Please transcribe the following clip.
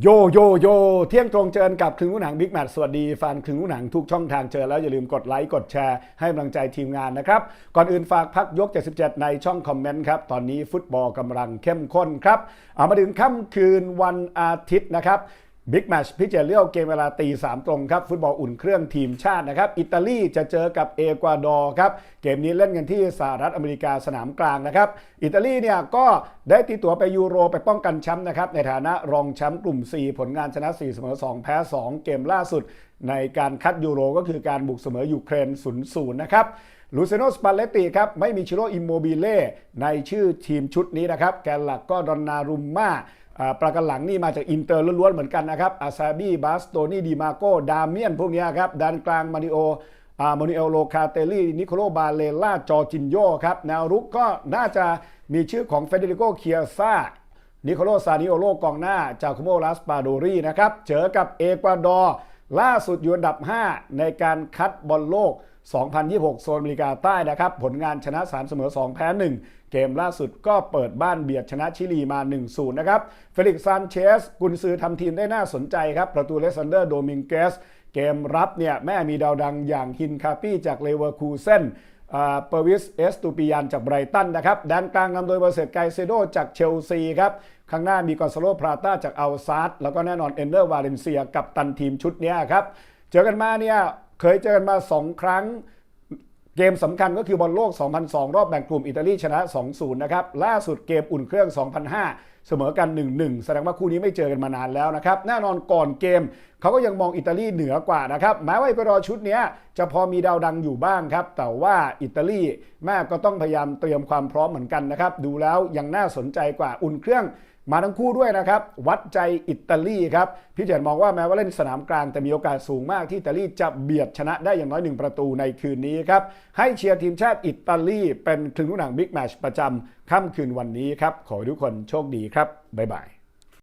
โยโยโยเที่ยงตรงเจอกับคลึงผู้หนังบิ๊กแมทสวัสดีแฟนคลึงผู้หนังทุกช่องทางเจอแล้วอย่าลืมกดไลค์กดแชร์ให้กำลังใจทีมงานนะครับ ก่อนอื่นฝากพักยก 77 ในช่องคอมเมนต์ครับ ตอนนี้ฟุตบอลกำลังเข้มข้นครับ เอามาถึงค่ำคืนวันอาทิตย์นะครับ บิ๊กแมชพิเจเรียลเกมเวลาตีสามตรงครับ ฟุตบอลอุ่นเครื่องทีมชาตินะครับ อิตาลีจะเจอกับเอกวาดอร์ครับ เกมนี้เล่นกันที่สหรัฐอเมริกาสนามกลางนะครับ อิตาลีเนี่ยก็ได้ตีตั๋วไปยูโรไปป้องกันแชมป์นะครับ ในฐานะรองแชมป์กลุ่ม 4 ผลงานชนะ 4 เสมอ 2 แพ้ 2 เกมล่าสุด ในการคัดยูโรก็คือการบุกเสมอยูเครน0-0นะครับลูเซโนสปาเลตติครับไม่มีชิโรอิมโมบิเล่ในชื่อทีมชุดนี้นะครับแกนหลักก็ดอนนารุมมา่า ประกันหลังนี่มาจากอินเตอร์ล้วนๆเหมือนกันนะครับอาซาบีบาสโตนีดีมาโกดาเมียนพวกนี้ครับด้านกลางมาริโออานิเอลโลคาเตลี่นิโคโลบาเลล่าจอจินโยครับแนวรุกก็น่าจะมีชื่อของเฟเดริโกเคียซ่านิโคโลซานิโอโลกองหน้าจาคุโมลัสปาโดรีนะครับเจอกับเอกวาดอร์ล่าสุดอยู่อันดับ 5 ในการคัดบอลโลก 2026 โซนอเมริกาใต้นะครับ ผลงานชนะ 3 เสมอ 2 แพ้ 1 เกมล่าสุดก็เปิดบ้านเบียดชนะชิลีมา 1-0 นะครับ เฟลิกซ์ซานเชส กุนซือทำทีมได้น่าสนใจครับ ประตูเลซันเดอร์โดมิงเกส เกมรับเนี่ยแม่มีดาวดังอย่างฮินคาปี้จากเลเวอร์คูเซนอ่าเปอร์วิสเอสตูปิยานจากไบรตันนะครับด้านกลางนำโดยเบอร์เซตไกเซโดจากเชลซีครับข้างหน้ามีกอนซาโลพราต้าจากอัลซาร์แล้วก็แน่นอนเอนเดอร์วาเลนเซียกับตันทีมชุดนี้ครับ เจอกันมาเนี่ย เคยเจอกันมา 2 ครั้ง เกมสำคัญก็คือบอลโลก 2002 รอบแบ่งกลุ่มอิตาลีชนะ 2-0 นะครับ ล่าสุดเกมอุ่นเครื่อง 2005เสมอกัน 1-1 แสดงว่าคู่นี้ไม่เจอกันมานานแล้วนะครับ แน่นอนก่อนเกม เขาก็ยังมองอิตาลีเหนือกว่านะครับแม้ว่าอีกรอชุดนี้จะพอมีดาวดังอยู่บ้างครับ แต่ว่าอิตาลีแม่ก็ต้องพยายามเตรียมความพร้อมเหมือนกันนะครับดูแล้วยังน่าสนใจกว่าอุ่นเครื่องมาทั้งคู่ด้วยนะครับ วัดใจอิตาลีครับ พี่เจนมองว่าแม้ว่าเล่นสนามกลาง แต่มีโอกาสสูงมากที่อิตาลีจะเบียดชนะได้อย่างน้อยหนึ่งประตูในคืนนี้ครับ ให้เชียร์ทีมชาติอิตาลีเป็นครึ่งลูกหนังบิ๊กแมชประจำค่ำคืนวันนี้ครับ ขอให้ทุกคนโชคดีครับ บ๊ายบาย